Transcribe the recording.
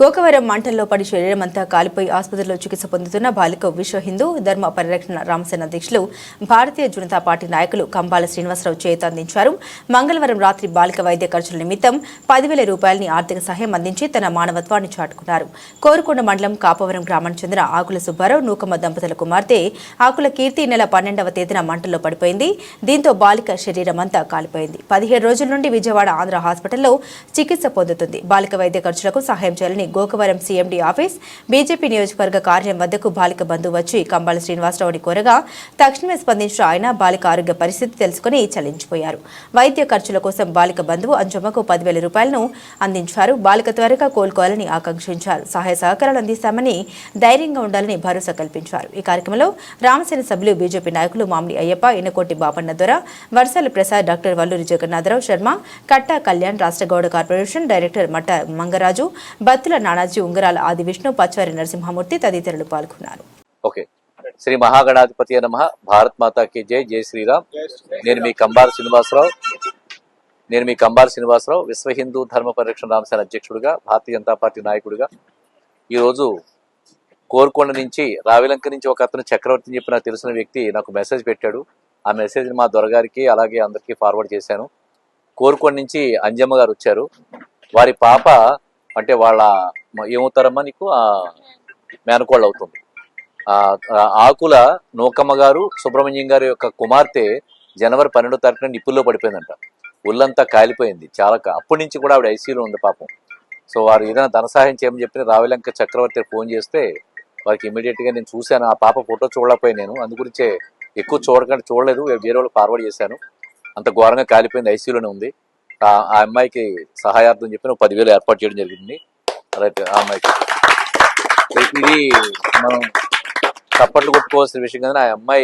గోకవరం మంటల్లో పడి శరీరమంతా కాలిపోయి ఆసుపత్రిలో చికిత్స పొందుతున్న బాలిక విశ్వ హిందూ ధర్మ పరిరక్షణ రామసేన అధ్యక్షులు భారతీయ జనతా పార్టీ నాయకులు కంబాల శ్రీనివాసరావు చేత అందించారు. మంగళవారం రాత్రి బాలిక వైద్య ఖర్చుల నిమిత్తం పదివేల రూపాయలని ఆర్థిక సహాయం అందించి తన మానవత్వాన్ని చాటుకున్నారు. కోరుకొండ మండలం కాపవరం గ్రామానికి చెందిన ఆకుల సుబ్బారావు నూకమ్మ దంపతుల కుమార్తె ఆకుల కీర్తి నెల పన్నెండవ తేదీన మంటల్లో పడిపోయింది. దీంతో బాలిక శరీరం అంతా కాలిపోయింది. పదిహేడు రోజుల నుండి విజయవాడ ఆంధ్ర హాస్పిటల్లో చికిత్స పొందుతుంది. బాలిక వైద్య ఖర్చులకు సహాయం చేయాలని గోకవరం సీఎండీ ఆఫీస్ బీజేపీ నియోజకవర్గ కార్యం వద్దకు బాలిక బంధు వచ్చి కంబాల శ్రీనివాసరావుని కోరగా తక్షణమే స్పందించిన ఆయన బాలిక ఆరోగ్య పరిస్థితి తెలుసుకుని చలించిపోయారు. వైద్య ఖర్చుల కోసం బాలిక బంధువు అంజమ్మకు పదివేల రూపాయలను అందించారు. బాలిక త్వరగా కోలుకోవాలని ఆకాంక్షించారు. సహాయ సహకారాలు అందిస్తామని ధైర్యంగా ఉండాలని భరోసా కల్పించారు. ఈ కార్యక్రమంలో రామసేన సభ్యులు బీజేపీ నాయకులు మామిడి అయ్యప్ప ఇనకోటి బాపన్న దొర వర్షాల ప్రసాద్ డాక్టర్ వల్లూరి జగన్నాథరావు శర్మ కట్టా కళ్యాణ్ రాష్ట్ర గౌడ కార్పొరేషన్ డైరెక్టర్ మట్ట మంగరాజు బత్తుల నానాజీ ఉంగరాల ఆది విష్ణు పచ్చారి నరసింహమూర్తి తదితరులు పాల్గొన్నారు. ఓకే. శ్రీ మహాగణాధిపతి నమ. భారత్ మాతాకి జై. జై శ్రీరామ్. నేను మీ కంబాల శ్రీనివాసరావు. నేను మీ కంబార్ శ్రీనివాసరావు విశ్వ హిందూ ధర్మ పరిరక్షణ రామసేన అధ్యక్షుడిగా భారతీయ జనతా పార్టీ నాయకుడిగా. ఈరోజు కోరుకొండ నుంచి రావిలంక నుంచి ఒక అతను చక్రవర్తి చెప్పి నాకు తెలిసిన వ్యక్తి నాకు మెసేజ్ పెట్టాడు. ఆ మెసేజ్ మా దొరగారికి అలాగే అందరికీ ఫార్వర్డ్ చేశాను. కోరుకొండ నుంచి అంజమ్మ గారు వచ్చారు. వారి పాప అంటే వాళ్ళ ఏమవుతారమ్మా నీకు? ఆ మేనకోళ్ళు అవుతుంది. ఆకుల నూకమ్మ గారు సుబ్రహ్మణ్యం గారి యొక్క కుమార్తె జనవరి పన్నెండో తారీఖున నిప్పుల్లో పడిపోయిందంట. ఒళ్ళంతా కాలిపోయింది చాలా అప్పటి నుంచి కూడా ఆవిడ ఐసీయూలో ఉంది పాపం. సో వారు ఏదైనా ధన సహాయం చేయమని చెప్పి రావిలంక చక్రవర్తి ఫోన్ చేస్తే వారికి ఇమీడియట్గా నేను చూశాను. ఆ పాప ఫోటో చూడలేకపోయి నేను. అందుగురించే ఎక్కువ చూడకంటే చూడలేదు. వేరే వాళ్ళు ఫార్వర్డ్ చేశాను. అంత ఘోరంగా కాలిపోయింది ఐసీయూలోనే ఉంది. ఆ ఆ అమ్మాయికి సహాయార్థం చెప్పి నువ్వు పదివేలు ఏర్పాటు చేయడం జరిగింది. రైట్ ఆ అమ్మాయికి. ఇది మనం చప్పట్లు కొట్టుకోవాల్సిన విషయం కానీ ఆ అమ్మాయి